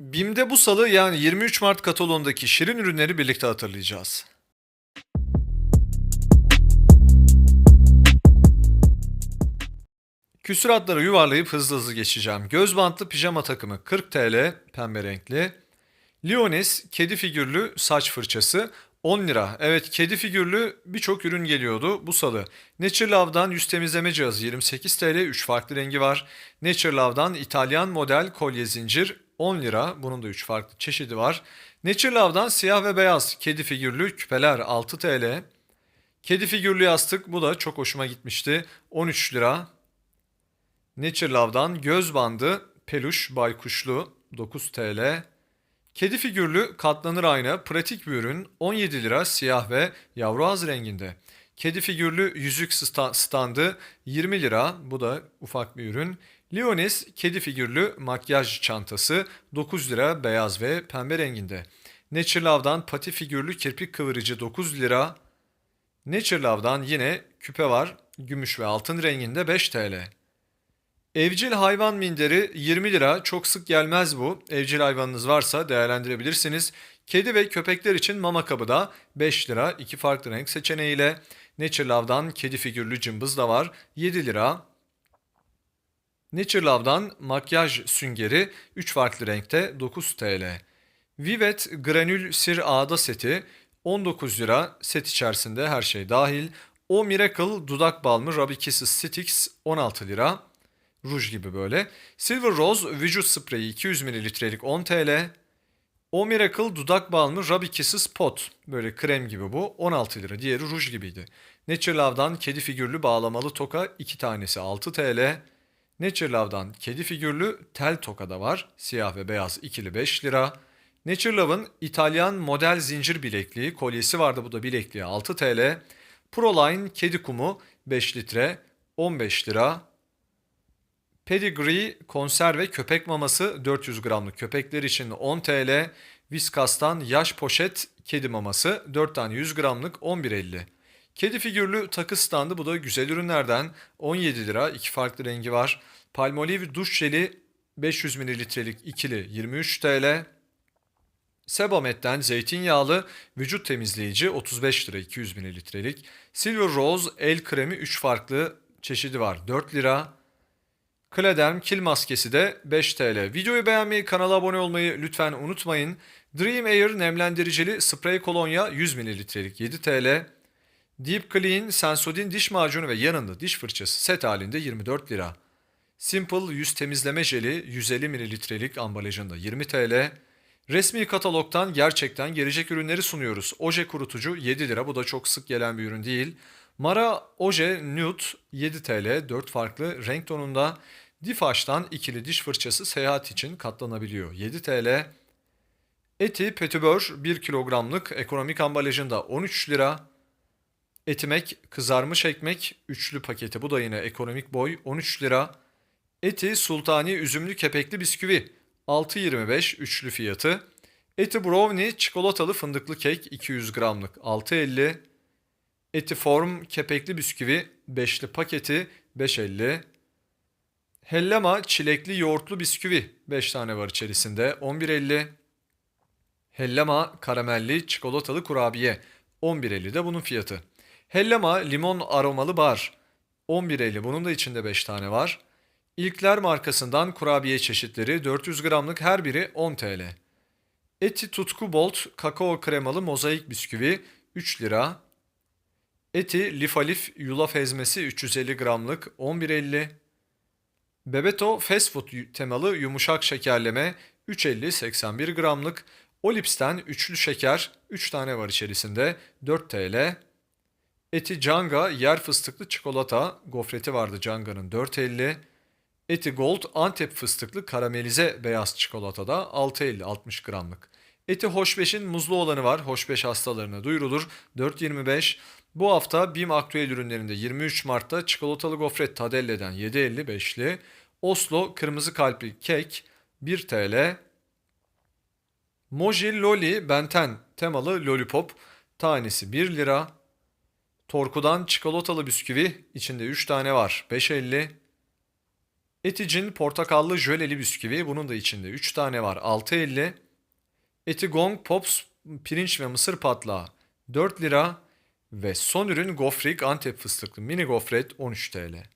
BİM'de bu salı yani 23 Mart kataloğundaki şirin ürünleri birlikte hatırlayacağız. Küsuratları yuvarlayıp hızlı hızlı geçeceğim. Göz bantlı pijama takımı 40 TL pembe renkli. Leonis kedi figürlü saç fırçası 10 lira. Evet kedi figürlü birçok ürün geliyordu bu salı. Nature Love'dan yüz temizleme cihazı 28 TL 3 farklı rengi var. Nature Love'dan İtalyan model kolye zincir 10 lira. Bunun da 3 farklı çeşidi var. Nature Love'dan siyah ve beyaz kedi figürlü küpeler 6 TL. Kedi figürlü yastık bu da çok hoşuma gitmişti. 13 lira. Nature Love'dan göz bandı peluş baykuşlu 9 TL. Kedi figürlü katlanır ayna pratik bir ürün 17 lira siyah ve yavru ağız renginde. Kedi figürlü yüzük sta- standı 20 lira bu da ufak bir ürün. Leonis kedi figürlü makyaj çantası 9 lira beyaz ve pembe renginde. Nature Love'dan pati figürlü kirpik kıvırıcı 9 lira. Nature Love'dan yine küpe var gümüş ve altın renginde 5 TL. Evcil hayvan minderi 20 lira. Çok sık gelmez bu. Evcil hayvanınız varsa değerlendirebilirsiniz. Kedi ve köpekler için mama kabı da 5 lira. iki farklı renk seçeneğiyle. Nature Love'dan kedi figürlü cımbız da var. 7 lira. Nature Love'dan makyaj süngeri 3 farklı renkte 9 TL. Vivet granül sir ağda seti 19 lira. Set içerisinde her şey dahil. O Miracle dudak balmı Ruby Kisses Sticks 16 lira. Ruj gibi böyle. Silver Rose vücut spreyi 200 mililitrelik 10 TL. O Miracle dudak balmı Ruby Kisses Pot. Böyle krem gibi bu. 16 lira. Diğeri ruj gibiydi. Nature Love'dan kedi figürlü bağlamalı toka 2 tanesi 6 TL. Nature Love'dan kedi figürlü tel toka da var. Siyah ve beyaz ikili 5 lira. Nature Love'ın İtalyan model zincir bilekliği kolyesi vardı bu da bilekliği 6 TL. Proline kedi kumu 5 litre 15 lira. Pedigree konserve köpek maması 400 gramlık köpekler için 10 TL. Viskas'tan yaş poşet kedi maması 4 tane 100 gramlık 11.50. Kedi figürlü takı standı bu da güzel ürünlerden 17 lira iki farklı rengi var. Palmolive duş jeli 500 mililitrelik ikili 23 TL. Sebamet'ten zeytinyağlı vücut temizleyici 35 lira 200 mililitrelik. Silver Rose el kremi 3 farklı çeşidi var 4 lira. Klederm kil maskesi de 5 TL. Videoyu beğenmeyi, kanala abone olmayı lütfen unutmayın. Dream Air nemlendiricili sprey kolonya 100 mililitrelik 7 TL. Deep Clean Sensodyne diş macunu ve yanında diş fırçası set halinde 24 lira. Simple yüz temizleme jeli 150 mililitrelik ambalajında 20 TL. Resmi katalogdan gerçekten gelecek ürünleri sunuyoruz. Oje kurutucu 7 lira bu da çok sık gelen bir ürün değil. Mara Oje Nude 7 TL 4 farklı renk tonunda. Difaş'tan ikili diş fırçası seyahat için katlanabiliyor 7 TL. Eti Petibör 1 kilogramlık ekonomik ambalajında 13 lira. Etimek kızarmış ekmek üçlü paketi bu da yine ekonomik boy 13 lira. Eti Sultani üzümlü kepekli bisküvi 6.25 üçlü fiyatı. Eti brownie çikolatalı fındıklı kek 200 gramlık 6.50. Eti form kepekli bisküvi beşli paketi 5.50. Hellama çilekli yoğurtlu bisküvi 5 tane var içerisinde 11.50. Hellama karamelli çikolatalı kurabiye 11.50 de bunun fiyatı. Hellama limon aromalı bar 11.50 bunun da içinde 5 tane var. İlkler markasından kurabiye çeşitleri 400 gramlık her biri 10 TL. Eti Tutku Bolt kakao kremalı mozaik bisküvi 3 lira. Eti Lifalif yulaf ezmesi 350 gramlık 11.50. Bebeto fast food temalı yumuşak şekerleme 3.50 81 gramlık. Olips'ten üçlü şeker 3 tane var içerisinde 4 TL. Eti Canga yer fıstıklı çikolata gofreti vardı Canga'nın 4.50. Eti Gold Antep fıstıklı karamelize beyaz çikolatada 6.50 60 gramlık. Eti Hoşbeş'in muzlu olanı var. Hoşbeş hastalarına duyurulur. 4.25. Bu hafta BİM aktüel ürünlerinde 23 Mart'ta çikolatalı gofret Tadelle'den 7.50 beşli. Oslo kırmızı kalpli kek 1 TL. Moji Loli Benten temalı lollipop tanesi 1 lira. Torku'dan çikolatalı bisküvi içinde 3 tane var 5.50. Eticin portakallı jöleli bisküvi. Bunun da içinde 3 tane var. 6.50. Etigong Pops pirinç ve mısır patlağı 4 lira. Ve son ürün gofrik Antep fıstıklı mini gofret 13 TL.